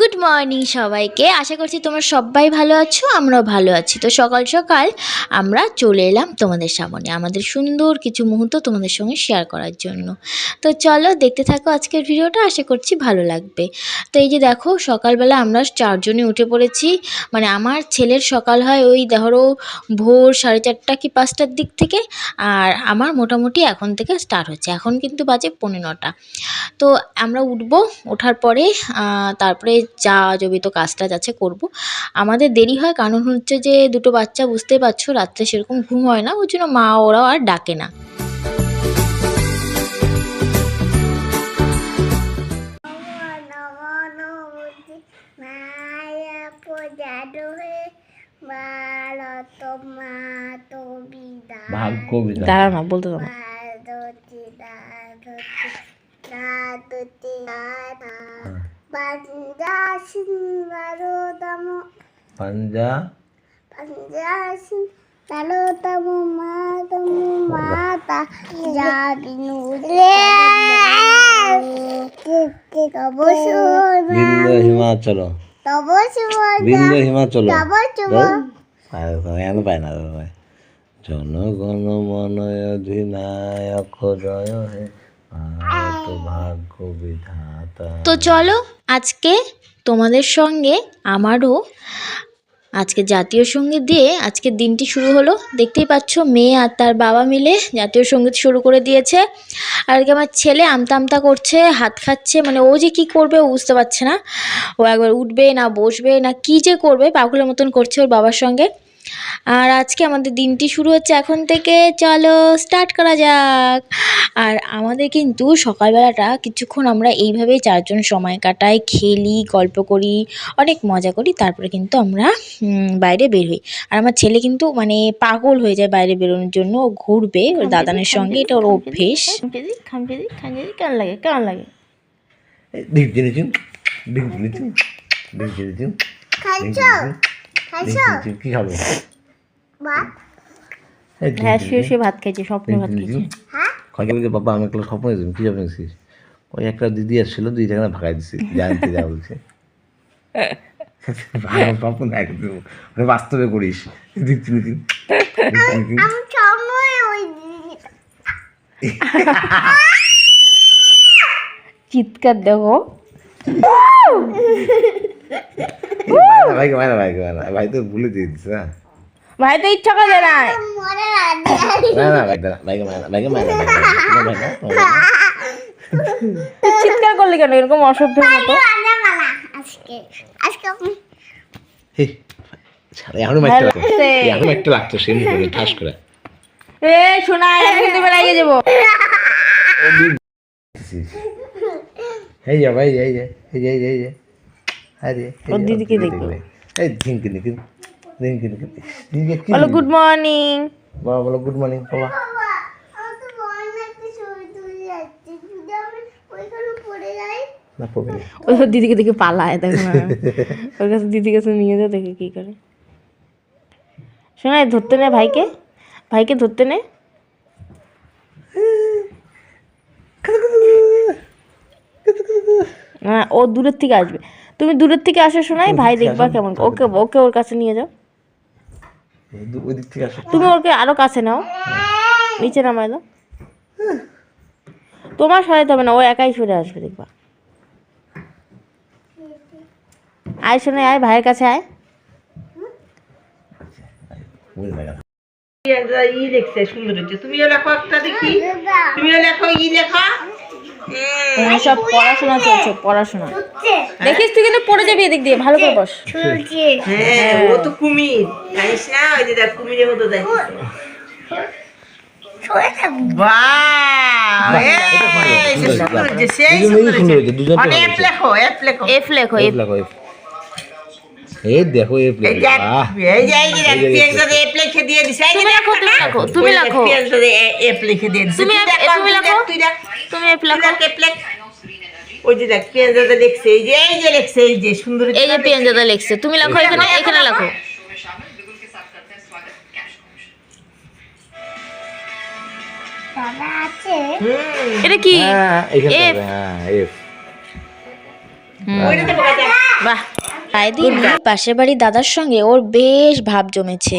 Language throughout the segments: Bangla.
গুড মর্নিং সবাইকে। আশা করছি তোমরা সবাই ভালো আছো, আমরাও ভালো আছি। তো সকাল সকাল আমরা চলে এলাম তোমাদের সামনে, আমাদের সুন্দর কিছু মুহূর্ত তোমাদের সঙ্গে শেয়ার করার জন্য। তো চলো দেখতে থাকো আজকের ভিডিওটা আশা করছি ভালো লাগবে। তো এই যে দেখো, সকালবেলা আমরা চারজনে উঠে পড়েছি। মানে আমার ছেলের সকাল হয় ওই ধরো ভোর সাড়ে চারটা কি পাঁচটার দিক থেকে, আর আমার মোটামুটি এখন থেকে স্টার্ট হচ্ছে। এখন কিন্তু বাজে পৌনে নটা। তো আমরা উঠবো, ওঠার পরে তারপরে যা জবিত কাজ টাজ আছে করব আমাদের দেরি হয় কারণ হচ্ছে যে দুটো বাচ্চা বুঝতেই পারছ রাত্রে সেরকম ঘুম হয় না ওই জন্য মা ওরাও আর ডাকে না ভাগ্য দাঁড়া না বলতে দাও না। পাঞ্জা? পঞ্জাসিন ভারতম মাতম মাতা যাবিনু রে তব বিন্দ হিমাচল তব বিন্দ হিমাচল তব শুভ এন পায় না জনগণ মন অধিনায়ক জয় হে তো চলো আজকে তোমাদের সঙ্গে আমারও আজকে জাতীয় সংগীত দিয়ে আজকের দিনটি শুরু হলো। দেখতেই পাচ্ছ, মেয়ে আর তার বাবা মিলে জাতীয় সংগীত শুরু করে দিয়েছে। আর কি আমার ছেলে আমতা আমতা করছে, হাত খাচ্ছে মানে ও যে কি করবে ও বুঝতে পারছে না। ও একবার উঠবে না বসবে না কি যে করবে, পাগলের মতন করছে ওর বাবার সঙ্গে। আর আজকে আমাদের দিনটি শুরু হচ্ছে এখন থেকে। চলো স্টার্ট করা যাক। আর আমাদের কিন্তু সকালবেলাটা কিছুক্ষণ আমরা এইভাবেই চারজন সময় কাটাই খেলি গল্প করি অনেক মজা করি তারপরে কিন্তু আমরা বাইরে বের হই। আর আমার ছেলে কিন্তু মানে পাগল হয়ে যায় বাইরে বেরোনোর জন্য ও ঘুরবে ওর দাদানের সঙ্গে এটা ওর অভ্যেস। কেমন লাগে কেমন লাগে? কি খাব? ভাত? হ্যাঁ শুয়ে শুয়ে ভাত খাইছে স্বপ্নে ভাত খাইছে। চিন। হ্যাঁ? কয়েক বলছে বাবা আমি একটা স্বপ্ন দেখছিলাম কি স্বপ্ন দেখছিস? ওই একটা দিদি আসছিল দুই জায়গায় ভাগাই দিছি জানতে যা বলছে। স্বপ্ন একদম বাস্তবে করিস। চিৎকার চিনি ভাই তো ভুলে দিয়ে দিস না ভাই তো ইচ্ছা করে না। ভাই ভাইকে চিৎকার করলি কেন? এরকম অসভ্যের মতো? আজকে আজকে আমি হে, ছাড়, এখনও মাইকটা লাগতো এখনও মাইকটা লাগতো সেমনি করে ঠাস করে। এ শোনা বেড়াইয়ে যাব। এই যা ভাই এই যা এই যা এই যা এই যা। আরে ওর দিদিকে দেখবে। এই কি বলো গুড মর্নিং বাবা বলো গুড মর্নিং বাবা। ওই দিদিকে দেখে পালায় দেখো না ওর কাছে দিদির কাছে নিয়ে যাও দেখে কি করে। শোনা ধরতে নে ভাইকে। ভাইকে ধরতে নে না ও দূরের থেকে আসবে। তুমি দূরের থেকে আসো শোনাই ভাই দেখবা কেমন। ওকে ওকে ওর কাছে নিয়ে যাও। ওই দিক থেকে আসো তুমি ওকে আরও কাছে নাও। নিচে নামাই দাও। তোমার সরাইতে হবে না ও একাই সরে আসবে দেখবা। আয় শোনে আয় ভাইয়ের কাছে আয়। বুঝে ই লিখছে সুন্দর হচ্ছে তুমিও লেখো একটা দেখি। তুমিও লেখো ই লেখা। তোমার সব পড়াশোনা চলছে পড়াশোনা। দেখিস তুই কিন্তু পড়ে যাবি এদিক দিয়ে ভালো করে বস। হ্যাঁ ও তো কুমির। জানিস না ওই যে দেখ কুমিরের মতো দেখ। তুমি ওই যে দেখ পেন সাথে এই যে এই যে লিখছে এই যে সুন্দর এই যে পেন দাদা লিখছে তুমি লেখো এখানে লেখো। এটা কি? হ্যাঁ হ্যাঁ এফ বাহ। পাশের বাড়ির দাদার সঙ্গে ওর বেশ ভাব জমেছে।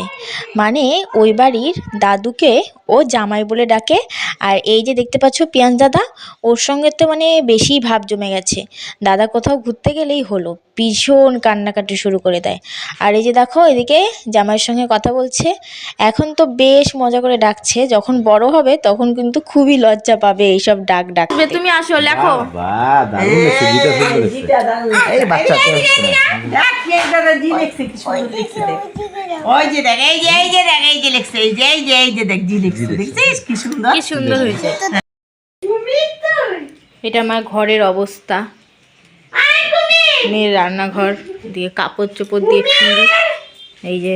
মানে ওই বাড়ির দাদুকে ও জামাই বলে ডাকে। আর এই যে দেখতে পাচ্ছ পিয়ান দাদা ওর সঙ্গে তো মানে বেশি ভাব জমে গেছে। দাদা কোথাও ঘুরতে গেলেই হলো ভীষণ কান্নাকাটি শুরু করে দেয়। আর এই যে দেখো এদিকে জামাইয়ের সঙ্গে কথা বলছে। এখন তো বেশ মজা করে ডাকছে যখন বড় হবে তখন কিন্তু খুবই লজ্জা পাবে এইসব ডাক ডাক তুমি আসো লেখো। বাহ দারুণ এই বাচ্চা দাদা জি লিখছে, কি সুন্দর লিখছে দেখ। ওই যে দেখ, এই যে, এই যে দেখ, এই যে লিখছে, এই যে, এই যে, এই যে দেখ, জি লিখছে, দেখছিস? কি সুন্দর? কি সুন্দর হয়েছে এটা আমার ঘরের অবস্থা মেয়ের রান্নাঘর দিয়ে কাপড় চোপড় দিয়ে এই যে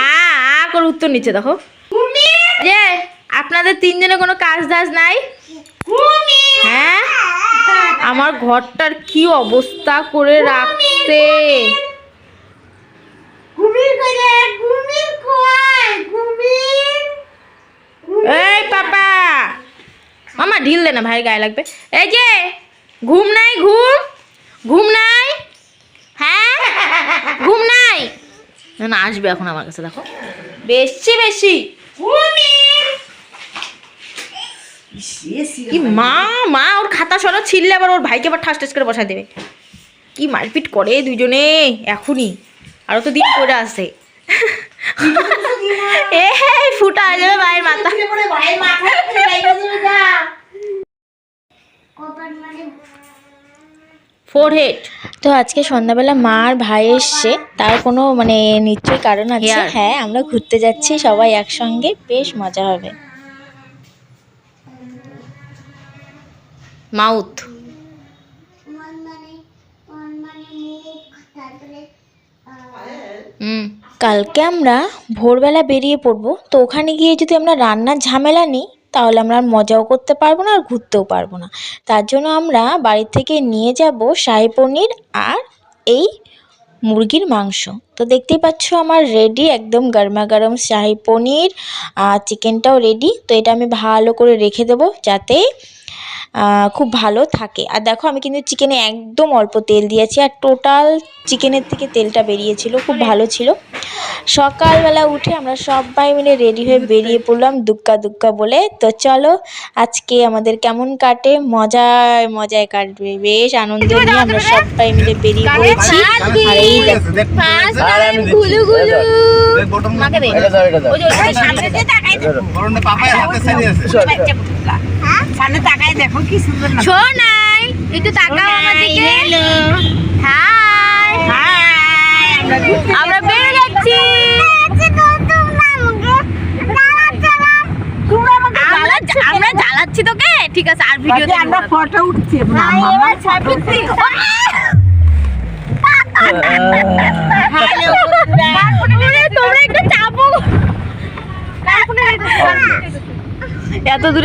আ আ করে উত্তর নিচ্ছে দেখো যে আপনাদের তিনজনে কোনো কাজ দাজ নাই হ্যাঁ আমার ঘরটার কি অবস্থা করে রাখছে ঘুমির এই পাপা। মামা ঢিল দে না ভাই গায়ে লাগবে। এই যে ঘুম নাই ঘুম? ঘুম নাই? হ্যাঁ? ঘুম নাই? না না আসবে এখন আমার কাছে দেখো। বেশি বেশি। মা মা ওর খাতা সরা ছিললে আবার ওর ভাইকে আবার ঠাস ঠাস করে বসায় দেবে। কি মারপিট করে দুজনে এখনই। আরও তো দিন পরে আসে এ ফুটা হয়ে যাবে ভাইয়ের মাথা। কপাল ফোর হেড তো আজকে সন্ধ্যাবেলা মা আর ভাই এসছে। তার কোনো মানে নিশ্চয়ই কারণ আছে. হ্যাঁ আমরা ঘুরতে যাচ্ছি সবাই একসঙ্গে। বেশ মজা হবে। মাউথ মন মানে মন মানে মুখ তারপরে হুম কালকে আমরা ভোরবেলা বেরিয়ে পড়ব, তো ওখানে গিয়ে যদি আমরা রান্নার ঝামেলা নিই, তাহলে আমরা আর মজাও করতে পারব না আর ঘুরতেও পারব না। তার জন্য আমরা বাড়ি থেকে নিয়ে যাব শাহী পনির আর এই মুরগির মাংস। তো দেখতেই পাচ্ছ আমার রেডি একদম গরমা গরম শাহী পনির আর চিকেনটাও রেডি তো এটা আমি ভালো করে রেখে দেবো যাতে খুব ভালো থাকে। আর দেখো আমি কিন্তু চিকেনে একদম অল্প তেল দিয়েছি আর টোটাল চিকেনের থেকে তেলটা বেরিয়েছিল খুব ভালো ছিল। সকালবেলা উঠে আমরা সবাই মিলে রেডি হয়ে বেরিয়ে পড়লাম দুক্কা দুক্কা বলে। তো চলো আজকে আমাদের কেমন কাটে? মজায় মজায় কাটবে বেশ আনন্দ নিয়ে আমরা সবাই মিলে বেরিয়ে পড়েছি। আর এই দেখো। আর আমি দিচ্ছি। গুলু গুলু মাকে দে। এটা দাও, এটা দাও। ওই যে ওই সামনে তাকায় দেখো। কি সুন্দর না সোনাই একটু তাকাও আমার দিকে। হাই হাই আমরা বেরিয়ে যাচ্ছি। আমরা আমরা জ্বালাচ্ছি তোকে? ঠিক আছে আর ভিডিও আমরা ফটো উঠছি। তোমরা একটু চাপো। এত দূরে